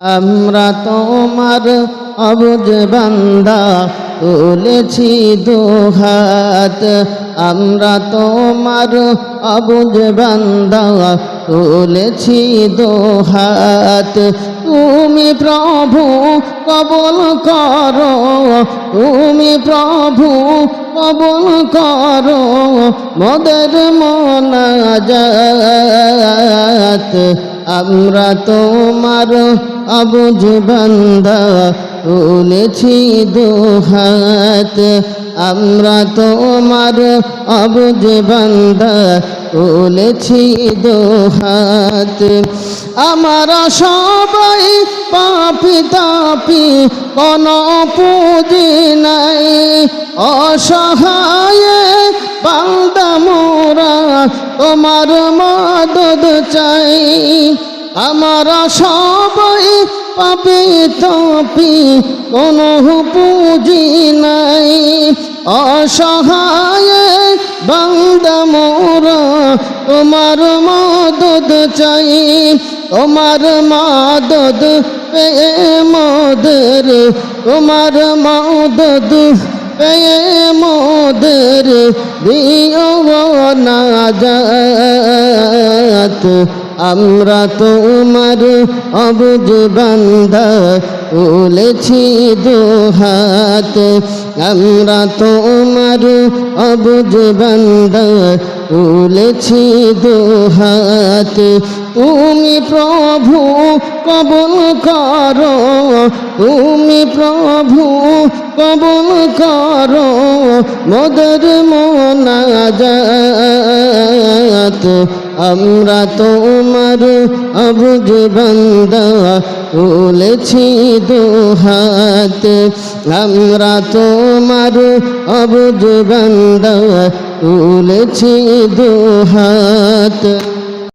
আমরা তোমার অবুজ বান্দা, তুলেছি দুহাত আমরা তোমার অবুজ বান্দা, তুলেছি দুহাত তুমি প্রভু, কবল করো। তুমি প্রভু, কবল করো। মদের মনাজাত। আমরা তোমার অবুজ বান্দা তুলেছি দুহাত আমরা তোমার অবুজ বান্দা তুলেছি দুহাত আমরা সবাই পাপি তাপি, কোন পুঁজি নাই, অসহায় মোরা তোমার মদদ চাই। আমরা সবাই পাপি তাপি, কোন পুঁজি নাই। অসহায় বান্দা মোরা তোমার মদদ চাই। তোমার মদদ পে মদর, তোমার মদদ পে মদর যাত আমরা তোমার অবুজ বান্দা, তুলেছি দুহাত। আমরা তোমার অবুজ বান্দা, তুলেছি দুহাত। তুমি প্রভু কবল করো, তুমি প্রভু কবল করো, মদর মোনাজাত। আমরা তোমার অবুজ বান্দা, তুলেছি দুহাত আমরা তোমার অবুজ বান্দা, তুলেছি দুহাত